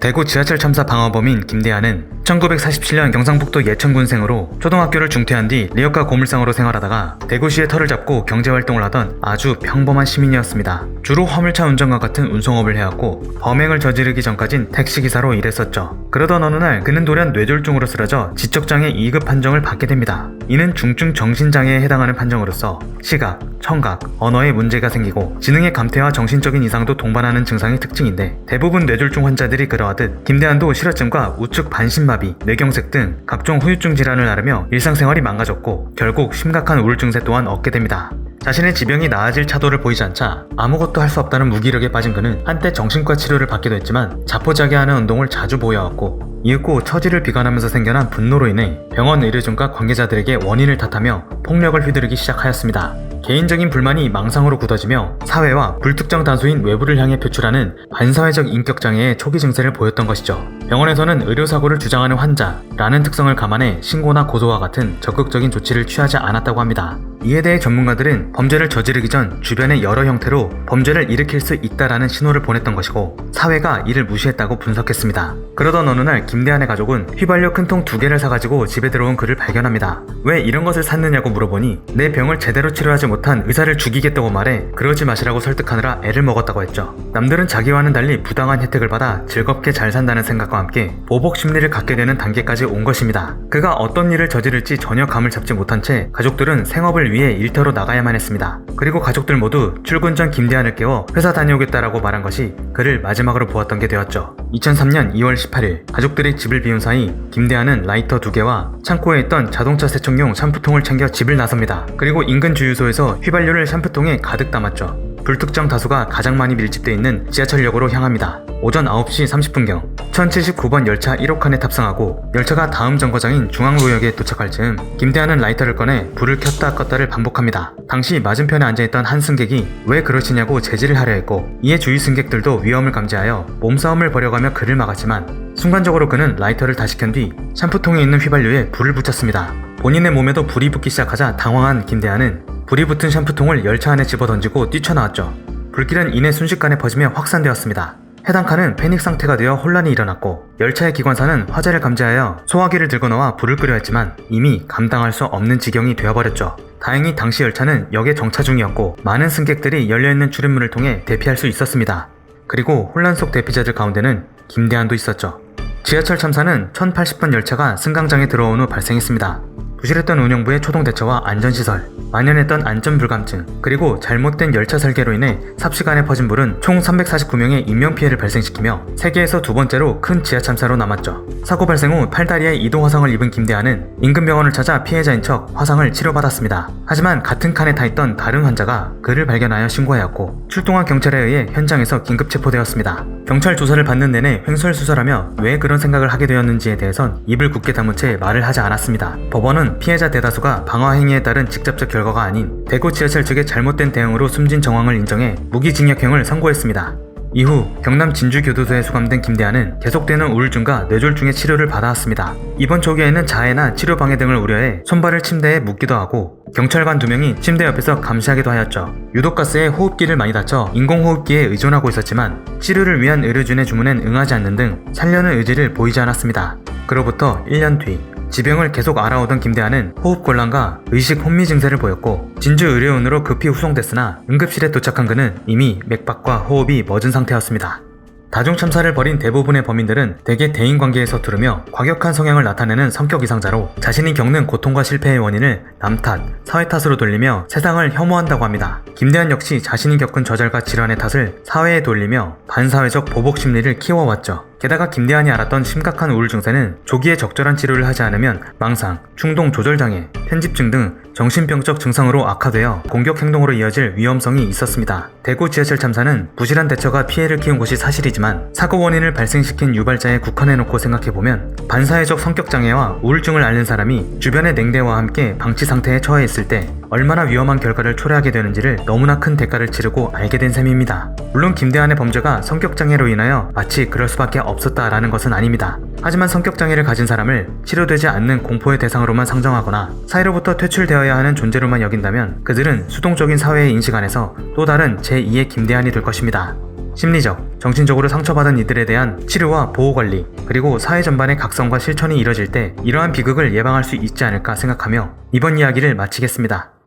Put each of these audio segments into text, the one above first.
대구 지하철 참사 방어범인 김대한은 1947년 경상북도 예천군생으로 초등학교를 중퇴한 뒤 리어카 고물상으로 생활하다가 대구시의 터를 잡고 경제활동을 하던 아주 평범한 시민이었습니다. 주로 화물차 운전과 같은 운송업을 해왔고 범행을 저지르기 전까진 택시기사로 일했었죠. 그러던 어느 날 그는 돌연 뇌졸중으로 쓰러져 지적장애 2급 판정을 받게 됩니다. 이는 중증 정신장애에 해당하는 판정으로서 시각, 청각, 언어에 문제가 생기고 지능의 감퇴와 정신적인 이상도 동반하는 증상의 특징인데 대부분 뇌졸중 환자들이 그러하듯 김대한도 실어증과 우측 반신마비, 뇌경색 등 각종 후유증 질환을 앓으며 일상생활이 망가졌고 결국 심각한 우울증세 또한 얻게 됩니다. 자신의 지병이 나아질 차도를 보이지 않자 아무것도 할 수 없다는 무기력에 빠진 그는 한때 정신과 치료를 받기도 했지만 자포자기하는 운동을 자주 보여왔고 이윽고 처지를 비관하면서 생겨난 분노로 인해 병원 의료진과 관계자들에게 원인을 탓하며 폭력을 휘두르기 시작하였습니다. 개인적인 불만이 망상으로 굳어지며 사회와 불특정 다수인 외부를 향해 표출하는 반사회적 인격장애의 초기 증세를 보였던 것이죠. 병원에서는 의료사고를 주장하는 환자라는 특성을 감안해 신고나 고소와 같은 적극적인 조치를 취하지 않았다고 합니다. 이에 대해 전문가들은 범죄를 저지르기 전 주변의 여러 형태로 범죄를 일으킬 수 있다라는 신호를 보냈던 것이고 사회가 이를 무시했다고 분석했습니다. 그러던 어느 날 김대한의 가족은 휘발유 큰 통 두 개를 사가지고 집에 들어온 그를 발견합니다. 왜 이런 것을 샀느냐고 물어보니 내 병을 제대로 치료하지 못한 의사를 죽이겠다고 말해 그러지 마시라고 설득하느라 애를 먹었다고 했죠. 남들은 자기와는 달리 부당한 혜택을 받아 즐겁게 잘 산다는 생각과 함께 보복 심리를 갖게 되는 단계까지 온 것입니다. 그가 어떤 일을 저지를지 전혀 감을 잡지 못한 채 가족들은 생업을 위해 일터로 나가야만 했습니다. 그리고 가족들 모두 출근 전 김대한을 깨워 회사 다녀오겠다라고 말한 것이 그를 마지막으로 보았던 게 되었죠. 2003년 2월 18일 가족들이 집을 비운 사이 김대한은 라이터 두 개와 창고에 있던 자동차 세척용 샴푸통을 챙겨 집을 나섭니다. 그리고 인근 주유소에서 휘발유를 샴푸통에 가득 담았죠. 불특정 다수가 가장 많이 밀집돼 있는 지하철역으로 향합니다. 오전 9시 30분경 1079번 열차 1호칸에 탑승하고 열차가 다음 정거장인 중앙로역에 도착할 즈음 김대한은 라이터를 꺼내 불을 켰다 껐다를 반복합니다. 당시 맞은편에 앉아있던 한 승객이 왜 그러시냐고 제지를 하려 했고 이에 주위 승객들도 위험을 감지하여 몸싸움을 벌여가며 그를 막았지만 순간적으로 그는 라이터를 다시 켠 뒤 샴푸통에 있는 휘발유에 불을 붙였습니다. 본인의 몸에도 불이 붙기 시작하자 당황한 김대한은 불이 붙은 샴푸통을 열차 안에 집어 던지고 뛰쳐나왔죠. 불길은 이내 순식간에 퍼지며 확산되었습니다. 해당 칸은 패닉 상태가 되어 혼란이 일어났고 열차의 기관사는 화재를 감지하여 소화기를 들고 나와 불을 끄려 했지만 이미 감당할 수 없는 지경이 되어버렸죠. 다행히 당시 열차는 역에 정차 중이었고 많은 승객들이 열려있는 출입문을 통해 대피할 수 있었습니다. 그리고 혼란 속 대피자들 가운데는 김대한도 있었죠. 지하철 참사는 1080번 열차가 승강장에 들어온 후 발생했습니다. 부실했던 운영부의 초동 대처와 안전시설, 만연했던 안전 불감증, 그리고 잘못된 열차 설계로 인해 삽시간에 퍼진 불은 총 349명의 인명피해를 발생시키며 세계에서 두 번째로 큰 지하 참사로 남았죠. 사고 발생 후 팔다리에 이동 화상을 입은 김대한은 인근 병원을 찾아 피해자인 척 화상을 치료받았습니다. 하지만 같은 칸에 타 있던 다른 환자가 그를 발견하여 신고하였고 출동한 경찰에 의해 현장에서 긴급 체포되었습니다. 경찰 조사를 받는 내내 횡설수설하며 왜 그런 생각을 하게 되었는지에 대해선 입을 굳게 다문 채 말을 하지 않았습니다. 법원은 피해자 대다수가 방화 행위에 따른 직접적 결과가 아닌 대구 지하철 측의 잘못된 대응으로 숨진 정황을 인정해 무기징역형을 선고했습니다. 이후 경남 진주교도소에 수감된 김대한은 계속되는 우울증과 뇌졸중의 치료를 받아왔습니다. 이번 초기에는 자해나 치료 방해 등을 우려해 손발을 침대에 묶기도 하고 경찰관 두 명이 침대 옆에서 감시하기도 하였죠. 유독가스에 호흡기를 많이 다쳐 인공호흡기에 의존하고 있었지만 치료를 위한 의료진의 주문엔 응하지 않는 등 살려는 의지를 보이지 않았습니다. 그로부터 1년 뒤 지병을 계속 알아오던 김대한은 호흡곤란과 의식 혼미 증세를 보였고 진주 의료원으로 급히 후송됐으나 응급실에 도착한 그는 이미 맥박과 호흡이 멎은 상태였습니다. 다중참사를 벌인 대부분의 범인들은 대개 대인관계에 서투르며 과격한 성향을 나타내는 성격 이상자로 자신이 겪는 고통과 실패의 원인을 남 탓, 사회 탓으로 돌리며 세상을 혐오한다고 합니다. 김대한 역시 자신이 겪은 저절과 질환의 탓을 사회에 돌리며 반사회적 보복 심리를 키워왔죠. 게다가 김대한이 알았던 심각한 우울 증세는 조기에 적절한 치료를 하지 않으면 망상, 충동 조절장애, 편집증 등 정신병적 증상으로 악화되어 공격 행동으로 이어질 위험성이 있었습니다. 대구 지하철 참사는 부실한 대처가 피해를 키운 것이 사실이지만 사고 원인을 발생시킨 유발자에 국한해놓고 생각해보면 반사회적 성격장애와 우울증을 앓는 사람이 주변의 냉대와 함께 방치 상태에 처해 있을 때 얼마나 위험한 결과를 초래하게 되는지를 너무나 큰 대가를 치르고 알게 된 셈입니다. 물론 김대한의 범죄가 성격장애로 인하여 마치 그럴 수밖에 없었다라는 것은 아닙니다. 하지만 성격장애를 가진 사람을 치료되지 않는 공포의 대상으로만 상정하거나 사회로부터 퇴출되어야 하는 존재로만 여긴다면 그들은 수동적인 사회의 인식 안에서 또 다른 제2의 김대한이 될 것입니다. 심리적, 정신적으로 상처받은 이들에 대한 치료와 보호관리, 그리고 사회 전반의 각성과 실천이 이뤄질 때 이러한 비극을 예방할 수 있지 않을까 생각하며 이번 이야기를 마치겠습니다.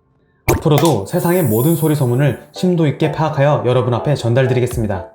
앞으로도 세상의 모든 소리 소문을 심도 있게 파악하여 여러분 앞에 전달드리겠습니다.